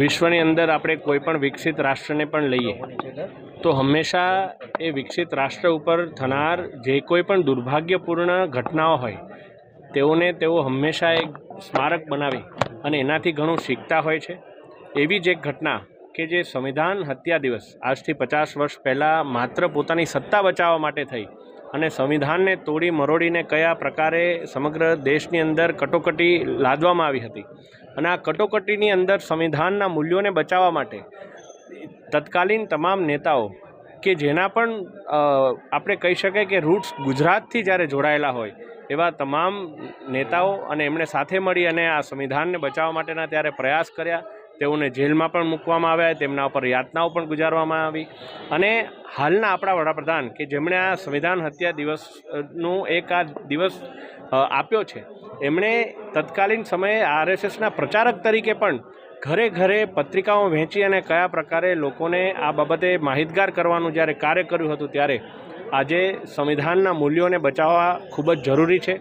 વિશ્વની અંદર આપણે કોઈ પણ વિકસિત રાષ્ટ્રને પણ લઈએ, તો હંમેશા એ વિકસિત રાષ્ટ્ર ઉપર થનાર જે કોઈ પણ દુર્ભાગ્યપૂર્ણ ઘટનાઓ હોય, તેઓને તેઓ હંમેશા એક સ્મારક બનાવી અને એનાથી ઘણું શીખતા હોય છે. એવી જ એક ઘટના કે જે સંવિધાન હત્યા દિવસ, આજથી પચાસ વર્ષ પહેલાં માત્ર પોતાની સત્તા બચાવવા માટે થઈ અને સંવિધાનને તોડી મરોડીને કયા પ્રકારે સમગ્ર દેશની અંદર કટોકટી લાદવામાં આવી હતી. અને આ કટોકટીની અંદર સંવિધાનના મૂલ્યોને બચાવવા માટે તત્કાલીન તમામ નેતાઓ કે જેના પણ આપણે કહી શકાય કે રૂટ્સ ગુજરાતથી જ્યારે જોડાયેલા હોય, એવા તમામ નેતાઓ અને એમણે સાથે મળી અને આ સંવિધાનને બચાવવા માટેના ત્યારે પ્રયાસ કર્યા. તેઓને જેલમાં પણ મૂકવામાં આવ્યા, તેમના ઉપર યાતનાઓ પણ ગુજારવામાં આવી. અને હાલના આપણા વડાપ્રધાન કે જેમણે આ સંવિધાન હત્યા દિવસનું એક આ દિવસ આપ્યો છે, એમણે તત્કાલીન સમયે આરએસએસના પ્રચારક તરીકે પણ ઘરે ઘરે પત્રિકાઓ વહેંચી અને કયા પ્રકારે લોકોને આ બાબતે માહિતગાર કરવાનું જ્યારે કાર્ય કર્યું હતું, ત્યારે આજે સંવિધાનના મૂલ્યોને બચાવવા ખૂબ જ જરૂરી છે.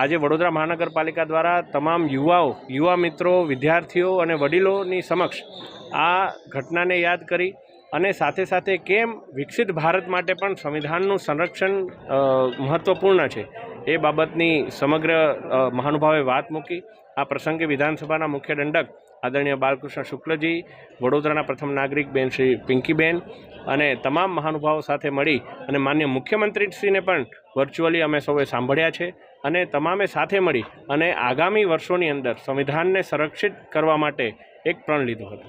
આજે વડોદરા મહાનગરપાલિકા દ્વારા તમામ યુવાઓ, યુવા મિત્રો, વિદ્યાર્થીઓ અને વડીલોની સમક્ષ આ ઘટનાને યાદ કરી અને સાથે સાથે કેમ વિકસિત ભારત માટે પણ સંવિધાનનું સંરક્ષણ મહત્ત્વપૂર્ણ છે એ બાબતની સમગ્ર મહાનુભાવે વાત મૂકી. આ પ્રસંગે વિધાનસભાના મુખ્ય દંડક આદરણીય બાલકૃષ્ણ શુક્લજી, વડોદરાના પ્રથમ નાગરિક બેન શ્રી પિંકીબેન અને તમામ મહાનુભાવો સાથે મળી અને માન્ય મુખ્યમંત્રીશ્રીને પણ વર્ચ્યુઅલી અમે સૌએ સાંભળ્યા છે. અને તમામે સાથે મળી અને આગામી વર્ષોની અંદર સંવિધાનને સંરક્ષિત કરવા માટે એક પ્રણ લીધો હતો.